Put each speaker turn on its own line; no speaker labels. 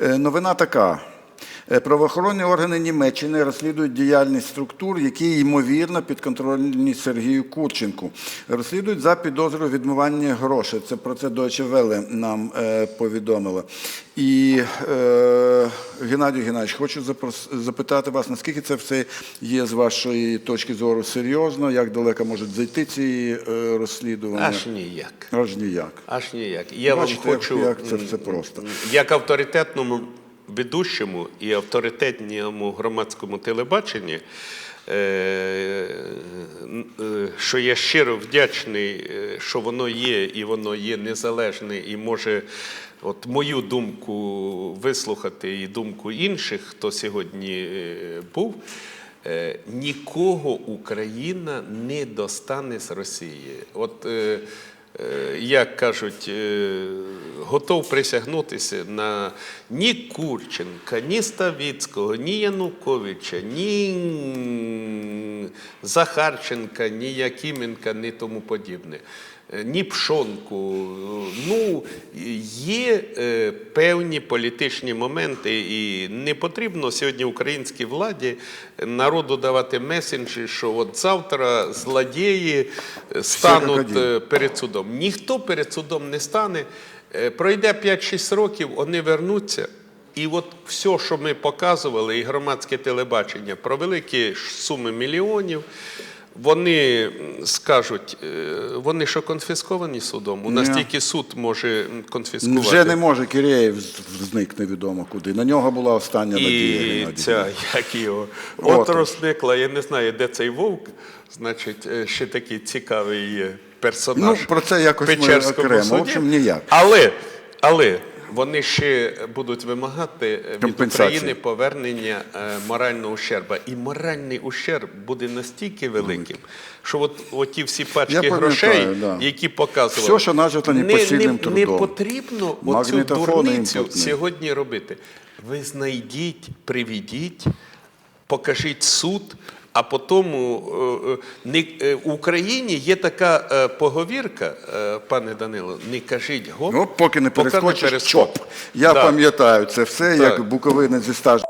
Е, Новина така. Е, Правоохоронні органи Німеччини розслідують діяльність структур, які ймовірно підконтрольні Сергію Курченку. Розслідують за підозрою відмивання грошей. Це про це Deutsche Welle нам е, повідомило. І е, Геннадій Геннадійович, хочу запрос- запитати вас, наскільки це все є з вашої точки зору серйозно, як далеко можуть зайти ці е, розслідування?
Аж ніяк.
Аж ніяк.
Аж ніяк. Я
Бачите,
вам хочу,
як, як це все просто.
як авторитетному ведущому і авторитетному громадському телебаченні, е, е, що я щиро вдячний, е, що воно є, і воно є незалежне, і може от мою думку вислухати і думку інших, хто сьогодні був. Нікого Україна не достане з Росії. От як кажуть, е, готов присягнутися на ні Курченка, ні Ставіцького, ні Януковича, ні Захарченка, ні Якименка, ні тому подібне. Е, Ні Пшонку. Ну, є е, певні політичні моменти, і не потрібно сьогодні українській владі народу давати месенджі, що от завтра злодії е, стануть е, перед судом. Ніхто перед судом не стане. Е, Пройде 5-6 років, вони вернуться. І от все, що ми показували, і громадське телебачення про великі суми мільйонів, вони скажуть, е, вони що конфісковані судом? У нас
Ні.
тільки суд може конфіскувати.
Вже не може Кирєєв з- зник невідомо куди. На нього була остання надія.
І ця, як його,
От.
розникла, я не знаю, де цей вовк, значить, е, ще такий цікавий є персонаж.
Ну, про це якось ми окремо. В общем, ніяк.
Але, але вони ще будуть вимагати е, від України повернення е, морального ущерба. І моральний ущерб буде настільки великим, що от, от ті всі пачки грошей,
да.
які показували,
Все, що нажито
не, не, не потрібно оцю дурницю
імпортні.
сьогодні робити. Ви знайдіть, приведіть, покажіть суд, а потім е, е, не, е, в Україні є така е, поговірка, е, пане Данило, не кажіть гоп,
Ну, поки не перескочиш, чоп. Я
Да.
пам'ятаю це все,
Так.
як буковина зі стаж.